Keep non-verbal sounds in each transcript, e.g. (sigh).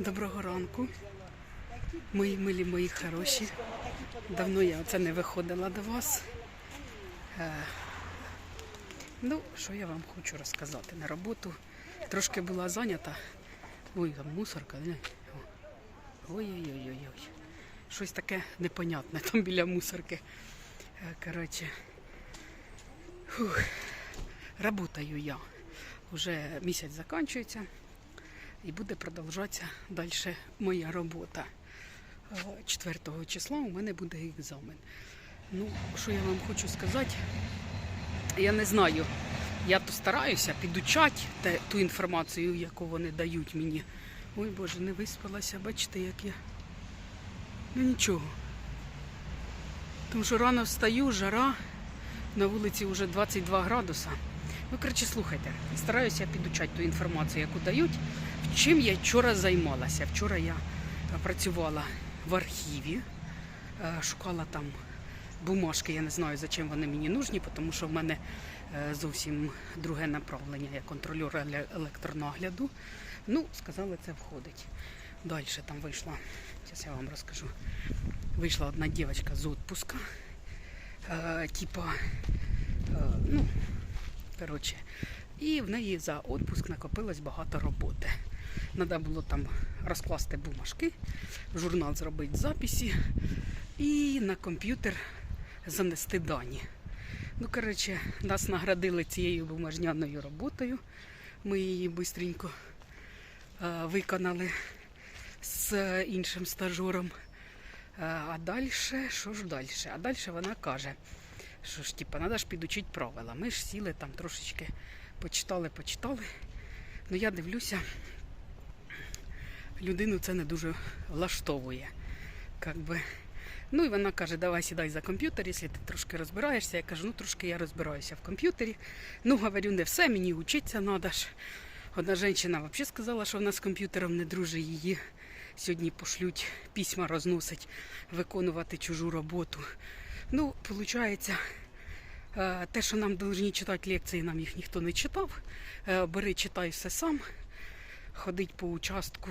Доброго ранку, мої милі, мої хороші. Давно я оце не виходила до вас. Е, ну, що я вам хочу розказати на роботу. Трошки була зайнята. Ой, там мусорка? Ой-ой-ой-ой. Щось таке непонятне там біля мусорки. Е, Коротше. Фух. Работаю я. Уже місяць закінчується і буде продовжуватися далі моя робота. Е, 4 числа у мене буде екзамен. Ну, що я вам хочу сказати, я не знаю. Я то стараюся підучати ту інформацію, яку вони дають мені. Ой Боже, не виспалася, бачите, як я. Ну нічого. Тому що рано встаю, жара, на вулиці вже 22 градуса. Ну, коротше, слухайте, стараюся підучати ту інформацію, яку дають. Чим я вчора займалася? Вчора я е, працювала в архіві, е, шукала там бумажки. Я не знаю, за чим вони мені нужні, тому що в мене е, зовсім друге направлення. Я контролер еле- електронагляду. Ну, сказали, це входить. Далі там вийшла, зараз я вам розкажу. Вийшла одна дівчинка з відпуска. Типа, ну, коротше, і в неї за відпуск накопилось багато роботи. Треба було там розкласти бумажки, в журнал зробити записи і на комп'ютер занести дані. Ну, коротше, нас наградили цією бумажняною роботою. Ми її швидко виконали з іншим стажером. Е, А далі, що ж далі? А далі вона каже, що ж, типа, треба ж підучити правила. Ми ж сіли там трошечки почитали, почитали. Ну я дивлюся, людину це не дуже влаштовує. Как би. Ну і вона каже, давай сідай за комп'ютер, якщо ти трошки розбираєшся. Я кажу, ну трошки я розбираюся в комп'ютері. Ну, говорю, не все, мені вчитися треба ж. Одна жінка взагалі сказала, що вона з комп'ютером не дружить її. Сьогодні пошлють письма розносить, виконувати чужу роботу. Ну, виходить, е, те, що нам повинні читати лекції, нам їх ніхто не читав. Е, Бери, читай все сам, ходить по участку.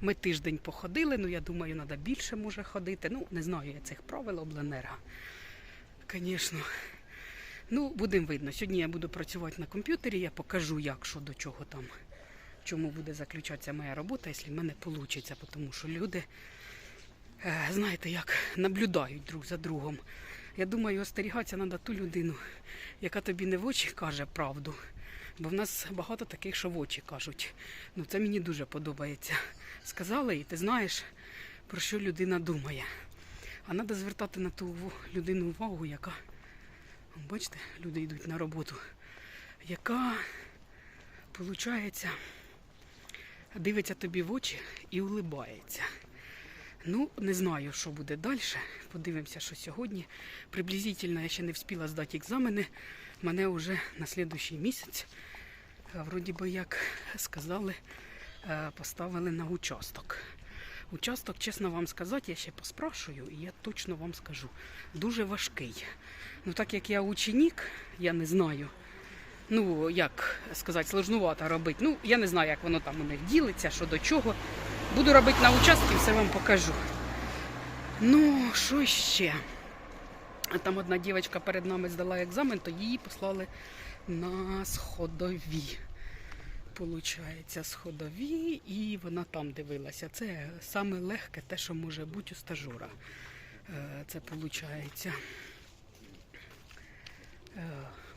Ми тиждень походили, ну я думаю, треба більше може ходити. Ну, не знаю я цих правил обленерга. Звісно. Ну, будемо видно. Сьогодні я буду працювати на комп'ютері, я покажу, як що до чого там, чому буде заключатися моя робота, якщо в мене вийде, тому що люди, знаєте, як наблюдають друг за другом. Я думаю, остерігатися треба ту людину, яка тобі не в очі каже правду. Бо в нас багато таких, що в очі кажуть. Ну, це мені дуже подобається. Сказали, і ти знаєш, про що людина думає. А треба звертати на ту людину увагу, яка, бачите, люди йдуть на роботу, яка, виходить, дивиться тобі в очі і улибається. Ну, не знаю, що буде далі. Подивимося, що сьогодні. Приблизительно я ще не встигла здати екзамени. Мене вже на слідуючий місяць, е, вроді би, як сказали, е, поставили на участок. Участок, чесно вам сказати, я ще поспрашую, і я точно вам скажу. Дуже важкий. Ну, так як я ученик, я не знаю. Ну, як сказати, сложнувато робити. Ну, я не знаю, як воно там у них ділиться, що до чого. Буду робити на участку, все вам покажу. Ну, що ще? Там одна дівчинка перед нами здала екзамен, то її послали на сходові. Получається, сходові, і вона там дивилася. Це саме легке те, що може бути у стажура. Е, Це виходить.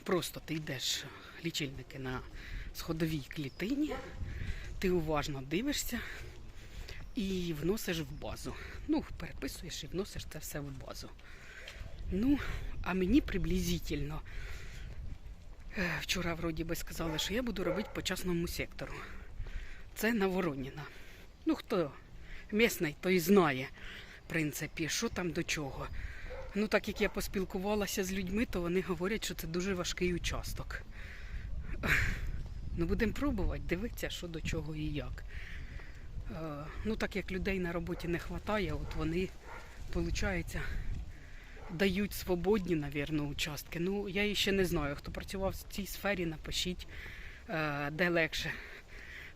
Просто ти йдеш лічильники на сходовій клітині, ти уважно дивишся і вносиш в базу. Ну, переписуєш і вносиш це все в базу. Ну, а мені приблизительно е, вчора вроді би сказали, що я буду робити по частному сектору. Це на Вороніна. Ну, хто місний, той знає, в принципі, що там до чого. Ну, так як я поспілкувалася з людьми, то вони говорять, що це дуже важкий участок. Ну, будемо пробувати, дивитися, що до чого і як. Е, Ну, так як людей на роботі не вистачає, от вони, виходить, дають свободні, напевно, участки. Ну, я ще не знаю. Хто працював в цій сфері, напишіть, е, де легше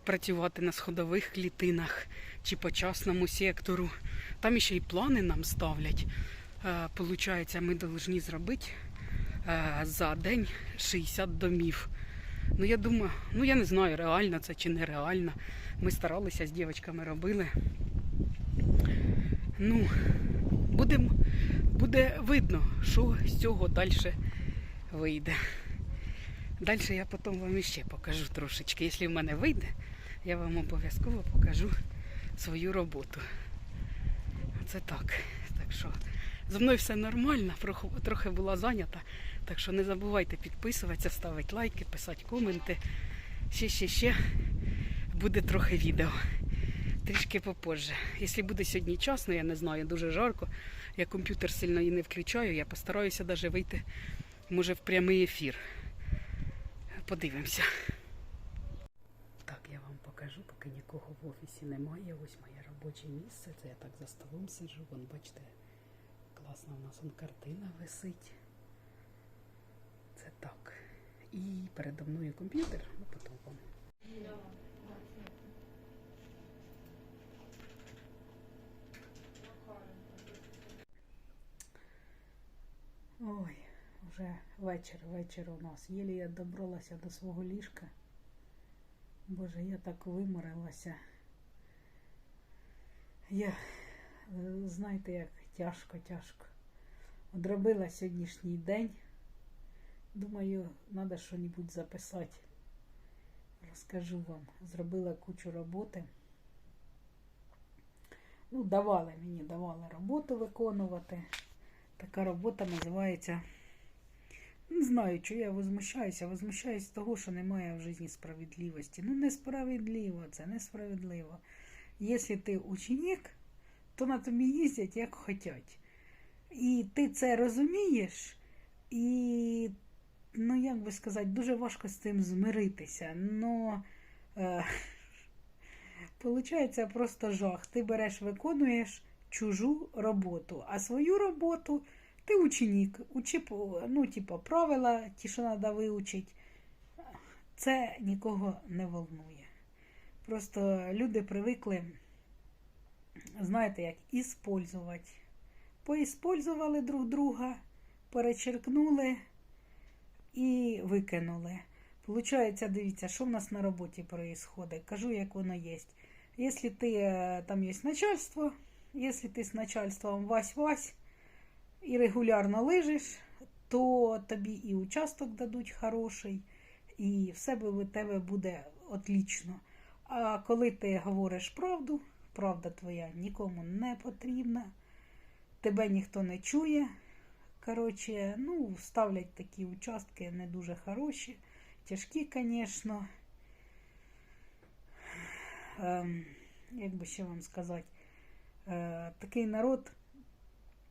працювати на сходових клітинах чи по частному сектору. Там ще й плани нам ставлять. Е, Получається, ми повинні зробити за день 60 домів. Ну, я думаю, ну я не знаю, реально це чи нереально. Ми старалися з дівчатками робили. Ну, будем, буде видно, що з цього далі вийде. Далі я потім вам іще покажу трошечки. Якщо в мене вийде, я вам обов'язково покажу свою роботу. Це так. Так що зі мною все нормально, трохи була зайнята. Так що не забувайте підписуватися, ставити лайки, писати коменти. Ще, ще, ще буде трохи відео. Трішки попозже. Якщо буде сьогодні часно, я не знаю, дуже жарко. Я комп'ютер сильно і не включаю, я постараюся навіть вийти, може, в прямий ефір. Подивимося. Так, я вам покажу, поки нікого в офісі немає. Ось моє робоче місце. Це я так за столом сиджу. Вон, бачите, класна у нас вон картина висить. Це так. І передо мною комп'ютер, ну. Ой, вже вечір, вечір у нас. Єлі я добралася до свого ліжка. Боже, я так виморилася. Я, е, знаєте, як тяжко, тяжко. Одробила сьогоднішній день. Думаю, треба щось записати. Розкажу вам. Зробила кучу роботи. Ну, давали мені, давали роботу виконувати. Така робота називається. Не знаю, чи я возмущаюся. Возмущаюсь того, що немає в житті справедливості. Ну, несправедливо це, несправедливо. Якщо ти ученик, то на тобі їздять як хочуть. І ти це розумієш, і, ну як би сказати, дуже важко з цим змиритися. Но е, (laughs) Получається просто жах. Ти береш, виконуєш чужу роботу, а свою роботу ти ученик. Учи, ну, типу, правила, ті, що треба вивчити. Це нікого не волнує. Просто люди привикли, знаєте, як іспользувати. Поіспользували друг друга, перечеркнули і викинули. Получається, дивіться, що в нас на роботі происходит. Кажу, як воно є. Якщо ти е, там є начальство, якщо ти з начальством вась-вась і регулярно лежиш, то тобі і участок дадуть хороший, і все у тебе буде отлично. А коли ти говориш правду, правда твоя нікому не потрібна, тебе ніхто не чує. Коротше, ну, ставлять такі участки не дуже хороші, тяжкі, звісно. Ем, як би ще вам сказати, е, такий народ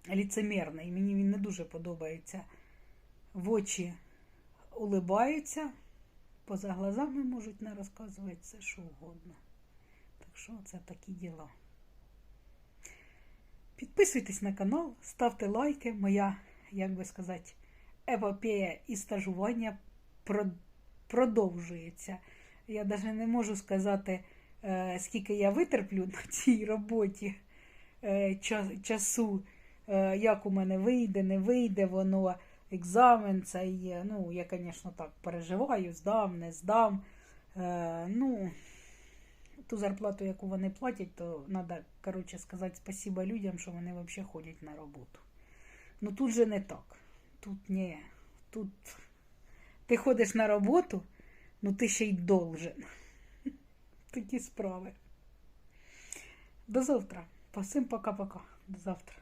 ліцемірний, мені він не дуже подобається. В очі улибаються, поза глазами можуть не розказувати все, що угодно. Що це такі діла. Підписуйтесь на канал, ставте лайки. Моя, як би сказати, епопея і стажування продовжується. Я навіть не можу сказати, е, скільки я витерплю на цій роботі е, часу, е, як у мене вийде, не вийде воно, екзамен цей. Ну, я, звісно, так переживаю, здам, не здам. Ну, ту зарплату, яку вони платять, то треба, коротше, сказати спасіба людям, що вони взагалі ходять на роботу. Ну тут же не так. Тут ні. Тут ти ходиш на роботу, ну ти ще й должен. (laughs) Такі справи. До завтра. Всім пока-пока. До завтра.